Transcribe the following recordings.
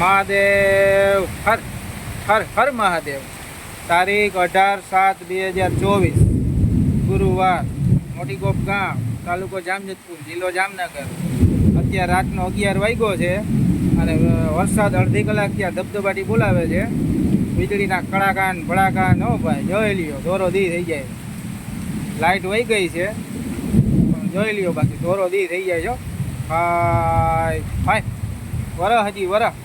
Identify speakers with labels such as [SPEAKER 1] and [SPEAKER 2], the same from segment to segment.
[SPEAKER 1] મહાદેવ, હર હર હર મહાદેવ. તારીખ અઢાર સાત બે હજાર ચોવીસ, ગુરુવાર મોટી ગોપ ગામ, તાલુકો જામજતપુર જિલ્લો જામનગર. અત્યારે રાતનો અગિયાર વાગ્યો છે અને વરસાદ અડધી કલાક ત્યાં ધબધબાટી બોલાવે છે. વીજળીના કડાકાન, ભડાકાન, હો ભાઈ, જોઈ લ્યો ધોરો દી થઈ જાય. લાઇટ વહી ગઈ છે, પણ જોઈ લ્યો બાકી ધોરો દી થઈ જાય છો. હાય હાય, વરહ હજી, વરહ.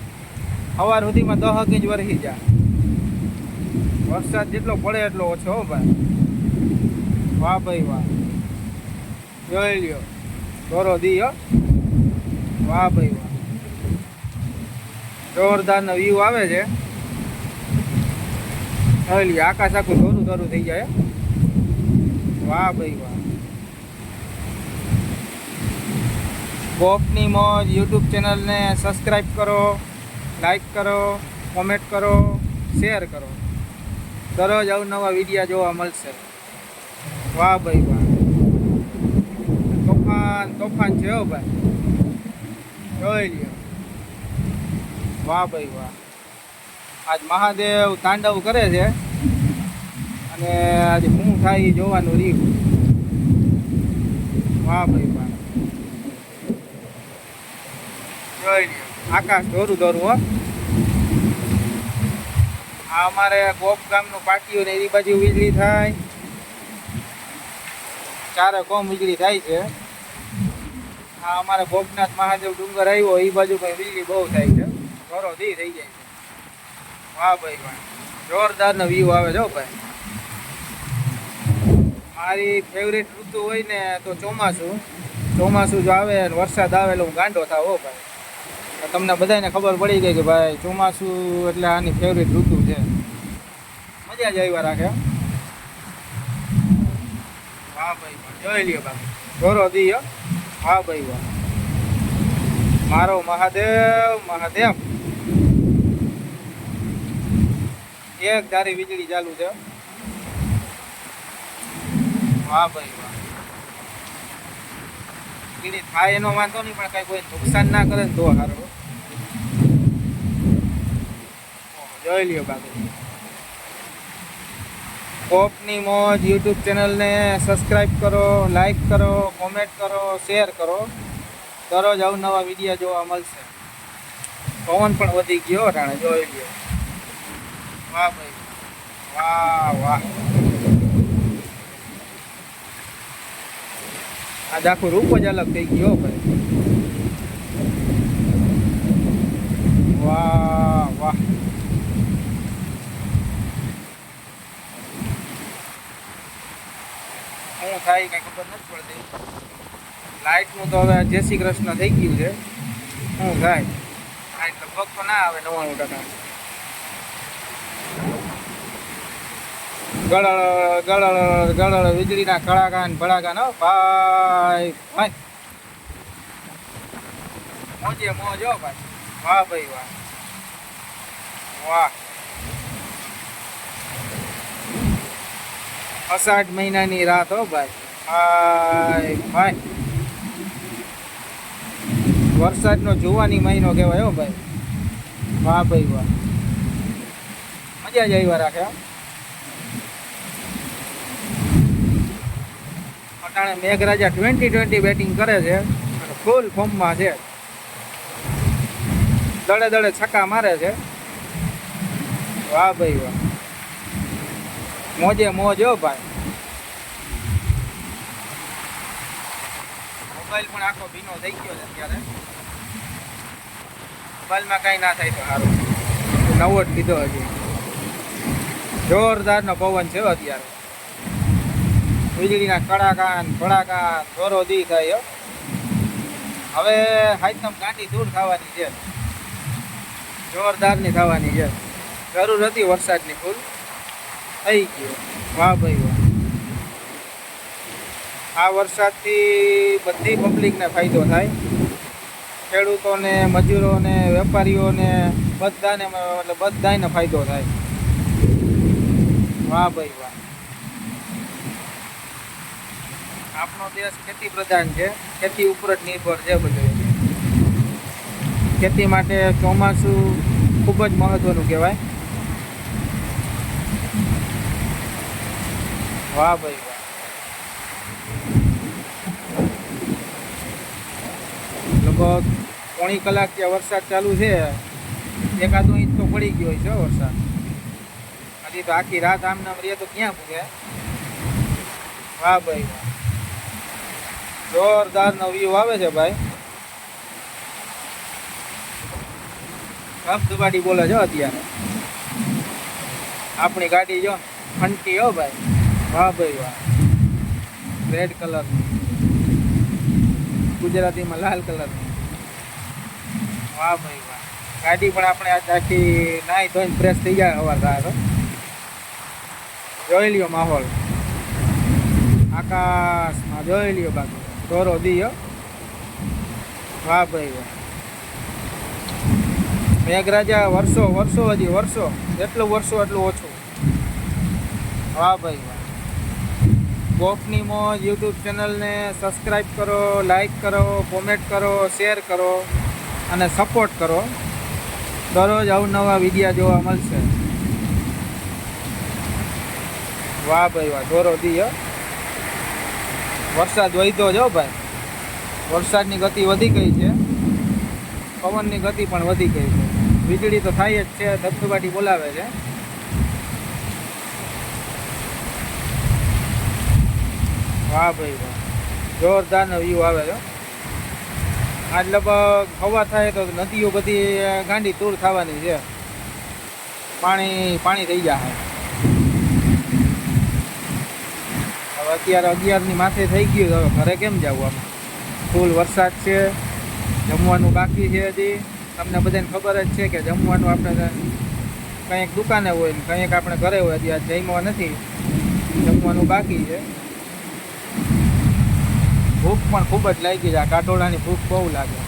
[SPEAKER 1] સવાર સુધીમાં દસ ઇંચ વરસી જાય. વરસાદ જેટલો પડે એટલો ઓછો હો ભાઈ. વાહ ભાઈ વાહ. જોઈ લ્યો. દોરો દી હો વાહ ભાઈ વાહ. જોરદારનો વ્યૂ આવે છે. જોઈ લ્યો, આકાશ આખું દોરું દોરું થઈ જાય. વાહ ભાઈ વાહ. કોકની મોજ, યુટ્યુબ ચેનલને સબસ્ક્રાઈબ કરો. લાઈક કરો કોમેન્ટ કરો શેર કરો. દરરોજ અવનવા વિડીયા જોવા મળશે. વાહ ભાઈ વાહ. તોફાન તોફાન છે હો ભાઈ. જોઈ લ્યો. વાહ ભાઈ વાહ. આજ મહાદેવ તાંડવ કરે છે. અને આજે શું થાય જોવાનું રહ્યું વાહ ભાઈ વાહ. જોઈ લ્યો. આકાશ દોરું દોરું, હો. આ અમારે ગોપ ગામનું પાટિયું ને એની બાજુ વીજળી થાય. ચારે કોમ વીજળી થાય છે. આ અમારે ગોપનાથ મહાદેવ ડુંગર આવ્યો એ બાજુ ભાઈ વીજળી બહુ થાય છે. ઘરો દી થઈ જાય છે. વાહ ભાઈ વાહ. જોરદારનો વ્યૂ આવે હો ભાઈ. મારી ફેવરેટ ઋતુ હોય ને તો ચોમાસું. ચોમાસું જો આવે વરસાદ આવે એટલે હું ગાંડો થાવ ભાઈ. તમને બધાને ખબર પડી ગઈ કે ભાઈ ચોમાસું એટલે આની ફેવરેટ ઋતુ છે. મજા જ આવ્યા રાખે. હા ભાઈ જોઈ લ્યો બાકી જોરો દી હા ભાઈ, વાહ. મારો મહાદેવ મહાદેવ. એક ધારી વીજળી ચાલુ છે. વાહ ભાઈ, વાહ. વીજળી થાય એનો વાંધો નહીં, પણ કઈ કોઈ નુકસાન ના કરે તો સારું જોઈ લ્યો બાકી. કોપની મોજ યુટ્યુબ ચેનલને સબસ્ક્રાઈબ કરો લાઈક કરો, કોમેન્ટ કરો, શેર કરો. દરરોજ અવનવા વીડિયો જોવા મળશે. પવન પણ વધી ગયો, રાણે જોઈ લ્યો. વાહ ભાઈ. વાહ વાહ. આજ આખું રૂપ જ અલગ થઈ ગયો ભાઈ. વાહ વાહ. શું થાય કંઈ ખબર નથી પડતી. લાઇટનું તો હવે જય શ્રી કૃષ્ણ થઈ ગયું છે. શું થાય? લાઇટ લગભગ તો ના આવે નવ્વાણું ટકા. ગળળ ગળળ ગળળ વીજળીના કળાકા ને ભડાકા નો ભાઈ. ભાઈ. મોજે મોજો ભાઈ. વાહ ભાઈ વાહ. વાહ. અષાઢ મહિનાની રાત હો ભાઈ. હાય ભાઈ. વરસાદનો જોવાની મહિનો કહેવાય હો ભાઈ. વાહ ભાઈ વાહ. મજા જ આવ્યા રાખે અટાણે મેઘરાજા ટ્વેન્ટી ટ્વેન્ટી બેટિંગ કરે છે અને ફૂલ ફોર્મમાં છે. દડે દડે છક્કા મારે છે. વાહ ભાઈ વાહ. મોજે મોજ હો ભાઈ. મોબાઈલ પણ આખો ભીનો થઈ ગયો છે અત્યારે. મોબાઈલમાં કાંઈ ના થાય તો સારું. નવો જ લીધો હજી. જોરદારનો પવન છે અત્યારે. વીજળીના કડાકા ભડાકાન જોરો દી થાય હવે હાઈતમ ગાંઠી દૂર થવાની છે. જોરદારની થવાની છે. જરૂર હતી વરસાદની ફૂલ. થઈ ગયો. વાહ ભાઈ વાહ. આ વરસાદથી બધી પબ્લિકને ફાયદો થાય. ખેડૂતોને, મજૂરોને, વેપારીઓને બધાને એટલે બધાને ફાયદો થાય. વાહ ભાઈ વાહ. આપણો દેશ ખેતી પ્રધાન છે. ખેતી ઉપર જ નિર્ભર છે બધું. ખેતી માટે ચોમાસું ખૂબ જ મહત્વનું કહેવાય. વાહ ભાઈ વાહ. લગભગ પોણી કલાક ત્યાં વરસાદ ચાલુ છે. એકાદો ઇંચ તો પડી ગયો છે વરસાદ. હજી તો આખી રાત આમ નામ રહીએ તો ક્યાં પૂગે વાહ ભાઈ વાહ. જોરદાર નો વ્યૂ આવે છે ભાઈ. ધબધબાટી બોલે છે અત્યારે. આપણી ગાડી જો ફંટી હો ભાઈ. વાહ ભાઈ વાહ. રેડ કલર ગુજરાતીમાં લાલ કલર વાહ ભાઈ વાહ. ગાડી પણ આપણે આજ આખી નાહી ધોઈને ફ્રેશ થઈ જાય સવાર થાય જોઈ લ્યો માહોલ. આકાશમાં જોઈ લ્યો બાકી ઢોરો દીયો વાહ ભાઈ વાહ. મેઘરાજા, વર્ષો વર્ષો હજી, વર્ષો. જેટલું વર્ષો એટલું ઓછું. વાહ ભાઈ વાહ. ગોપની મોજ યુટ્યુબ ચેનલને સબસ્ક્રાઈબ કરો લાઈક કરો, કોમેન્ટ કરો, શેર કરો અને સપોર્ટ કરો. દરરોજ અવનવા વિડીયા જોવા મળશે. વાહ ભાઈ વાહ, ઢોરો દી વરસાદ વધ્યો જો ભાઈ. વરસાદની ગતિ વધી ગઈ છે. પવનની ગતિ પણ વધી ગઈ છે. વીજળી તો થાય જ છે, ધબધબાટી બોલાવે છે. વાહ ભાઈ વાહ જોરદારનો વ્યૂ આવે છે. આજ લગભગ હવા થાય તો નદીઓ બધી ગાંડી તૂર થવાની છે. પાણી પાણી થઈ જાય. હવે અત્યારે અગિયારની માથે થઈ ગયું હવે ઘરે કેમ જવું આમાં? ફૂલ વરસાદ છે. જમવાનું બાકી છે હજી. તમને બધાને ખબર જ છે કે જમવાનું આપણે કંઈક દુકાને હોય કંઈક આપણે ઘરે હોય. હજી આ જમ્યા નથી. જમવાનું બાકી છે. ભૂખ પણ ખૂબ જ લાગી છે. આ કાટોળાની ભૂખ બહુ લાગે.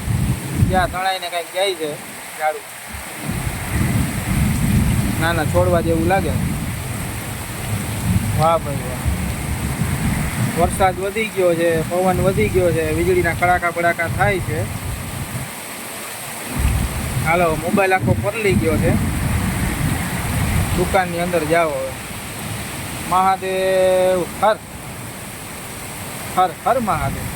[SPEAKER 1] ત્યાં તણાઈને કંઈક જાય છે ઝાડું. ના ના છોડવા જેવું લાગે. વાહ ભાઈ વાહ. વરસાદ વધી ગયો છે, પવન વધી ગયો છે, વીજળીના કડાકા બડાકા થાય છે. હાલો, મોબાઈલ આખો પરલી ગયો છે. દુકાનની અંદર જાઓ હવે. મહાદેવ, હર. હર હર મહાદેવ.